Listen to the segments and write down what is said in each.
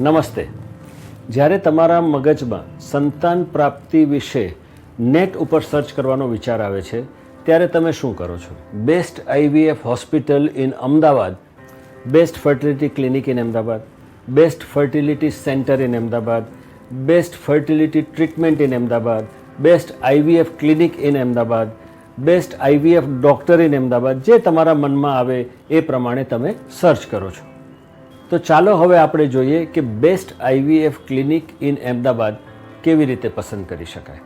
નમસ્તે. જ્યારે તમારા મગજમાં સંતાન પ્રાપ્તિ વિશે નેટ ઉપર સર્ચ કરવાનો વિચાર આવે છે, ત્યારે તમે શું કરો છો? Best IVF hospital in Ahmedabad, best fertility clinic in Ahmedabad, best fertility centre in Ahmedabad, best fertility treatment in Ahmedabad, best IVF clinic in Ahmedabad, best IVF doctor in Ahmedabad, જે તમારા મનમાં આવે એ પ્રમાણે તમે સર્ચ કરો છો. તો ચાલો હવે આપણે જોઈએ કે best IVF clinic in Ahmedabad કેવી રીતે પસંદ કરી શકાય.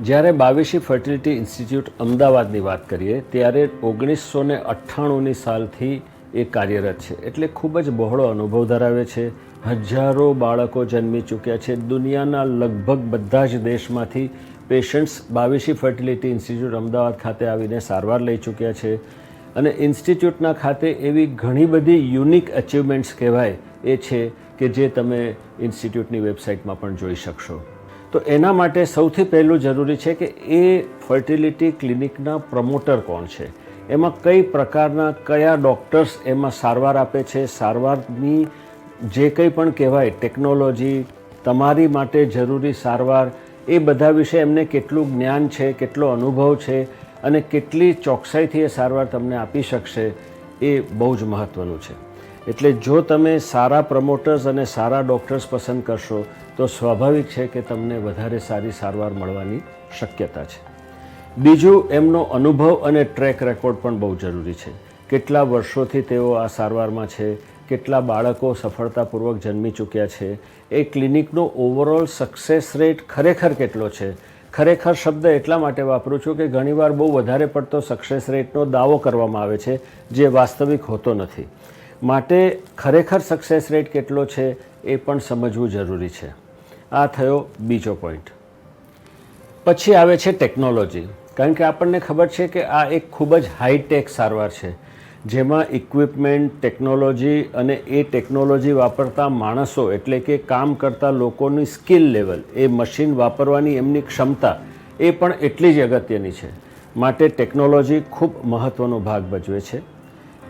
જ્યારે બાવીસી ફર્ટિલિટી ઇન્સ્ટિટ્યૂટ અમદાવાદની વાત કરીએ, ત્યારે ઓગણીસો ને અઠ્ઠાણુંની સાલથી એ કાર્યરત છે. એટલે ખૂબ જ બહોળો અનુભવ ધરાવે છે. હજારો બાળકો જન્મી ચૂક્યા છે. દુનિયાના લગભગ બધા જ દેશમાંથી patients Bavishi fertility institute Ahmedabad ખાતે આવીને સારવાર લઈ ચૂક્યા છે. અને ઇન્સ્ટિટ્યૂટના ખાતે એવી ઘણી બધી યુનિક અચીવમેન્ટ્સ કહેવાય એ છે કે જે તમે ઇન્સ્ટિટ્યૂટની વેબસાઇટમાં પણ જોઈ શકશો. તો એના માટે સૌથી પહેલું જરૂરી છે કે એ ફર્ટિલિટી ક્લિનિકના પ્રમોટર કોણ છે? એમાં કઈ પ્રકારના કયા ડૉક્ટર્સ એમાં સારવાર આપે છે? સારવારની જે કંઈ પણ કહેવાય ટેકનોલોજી તમારી માટે જરૂરી સારવાર, એ બધા વિશે એમને કેટલું જ્ઞાન છે, કેટલો અનુભવ છે અને કેટલી ચોકસાઈથી એ સારવાર તમને આપી શકશે એ બહુ જ મહત્ત્વનું છે. એટલે જો તમે સારા પ્રમોટર્સ અને સારા ડૉક્ટર્સ પસંદ કરશો, તો સ્વાભાવિક છે કે તમને વધારે સારી સારવાર મળવાની શક્યતા છે. બીજું, એમનો અનુભવ અને ટ્રેક રેકોર્ડ પણ બહુ જરૂરી છે. કેટલા વર્ષોથી તેઓ આ સારવારમાં છે, કેટલા બાળકો સફળતાપૂર્વક જન્મી ચૂક્યા છે, એ ક્લિનિકનો ઓવરઓલ સક્સેસ રેટ ખરેખર કેટલો છે ખરેખર શબ્દ એટલા માટે વાપરું છું કે ઘણીવાર બહુ વધારે પડતો સક્સેસ રેટનો દાવો કરવામાં આવે છે, જે વાસ્તવિક હોતો નથી. માટે ખરેખર સક્સેસ રેટ કેટલો છે એ પણ સમજવું જરૂરી છે. આ થયો બીજો પોઈન્ટ પછી આવે છે ટેકનોલોજી કારણ કે આપણને ખબર છે કે આ એક ખૂબ જ હાઈટેક સારવાર છે. જેમાં ઇક્વિપમેન્ટ ટેકનોલોજી અને એ ટેકનોલોજી વાપરતા માણસો એટલે કે કામ કરતા લોકોની સ્કિલ લેવલ એ મશીન વાપરવાની એમની ક્ષમતા, એ પણ એટલી જ અગત્યની છે. માટે ટેકનોલોજી ખૂબ મહત્ત્વનો ભાગ ભજવે છે.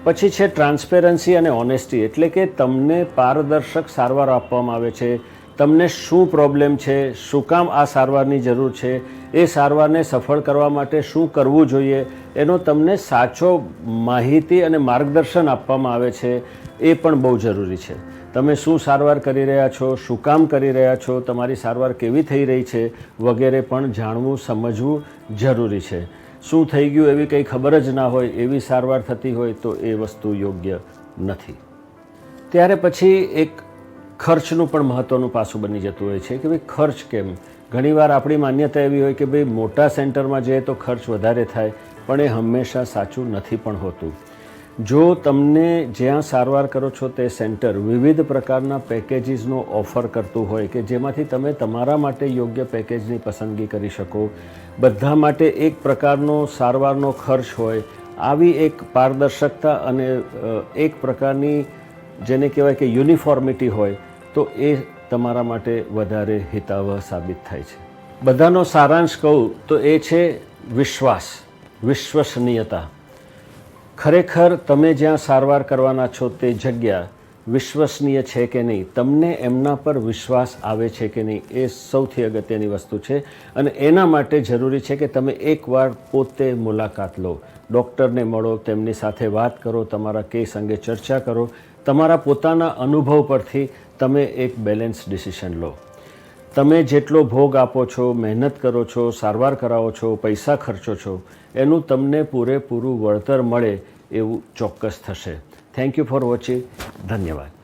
પછી છે ટ્રાન્સપેરન્સી અને ઓનેસ્ટી એટલે કે તમને પારદર્શક સારવાર આપવામાં આવે છે તમને શું પ્રોબ્લેમ છે? શું કામ આ સારવારની જરૂર છે? એ સારવારને સફળ કરવા માટે શું કરવું જોઈએ? એનો તમને સાચો માહિતી અને માર્ગદર્શન આપવામાં આવે છે. એ પણ બહુ જરૂરી છે. તમે શું સારવાર કરી રહ્યા છો? શું કામ કરી રહ્યા છો? તમારી સારવાર કેવી થઈ રહી છે? વગેરે પણ જાણવું, સમજવું જરૂરી છે. શું થઈ ગયું એવી કંઈ ખબર જ ના હોય, એવી સારવાર થતી હોય તો એ વસ્તુ યોગ્ય નથી. ત્યારે પછી એક ખર્ચનું પણ મહત્ત્વનું પાસું બની જતું હોય છે કે ભાઈ ખર્ચ કેમ? ઘણીવાર આપણી માન્યતા એવી હોય કે ભાઈ મોટા સેન્ટરમાં જઈએ તો ખર્ચ વધારે થાય, પણ એ હંમેશા સાચું નથી પણ હોતું. જો તમને જ્યાં સારવાર કરો છો તે સેન્ટર વિવિધ પ્રકારના પેકેજીસનો ઓફર કરતું હોય કે જેમાંથી તમે તમારા માટે યોગ્ય પેકેજની પસંદગી કરી શકો, બધા માટે એક પ્રકારનો સારવારનો ખર્ચ હોય, આવી એક પારદર્શકતા અને એક પ્રકારની જેને કહેવાય કે યુનિફોર્મિટી હોય તો એ તમારા માટે વધારે હિતાવહ સાબિત થાય છે. બધાનો સારાંશ કહું તો એ છે વિશ્વાસ, વિશ્વસનીયતા. ખરેખર તમે જ્યાં સારવાર કરવાના છો તે જગ્યા વિશ્વસનીય છે કે નહીં, તમને એમના પર વિશ્વાસ આવે છે કે નહીં એ સૌથી અગત્યની વસ્તુ છે અને એના માટે જરૂરી છે કે તમે એકવાર પોતે મુલાકાત લો. ડૉક્ટરને મળો, તેમની સાથે વાત કરો, તમારા કેસ અંગે ચર્ચા કરો તમારા પોતાના અનુભવ પરથી તમે એક બેલેન્સ ડિસિશન લો. તમે જેટલો ભોગ આપો છો, મહેનત કરો છો, સારવાર કરાવો છો, પૈસા ખર્ચો છો, એનું તમને પૂરેપૂરું વળતર મળે એવું ચોક્કસ થશે. થેન્ક યુ ફોર વોચિંગ ધન્યવાદ.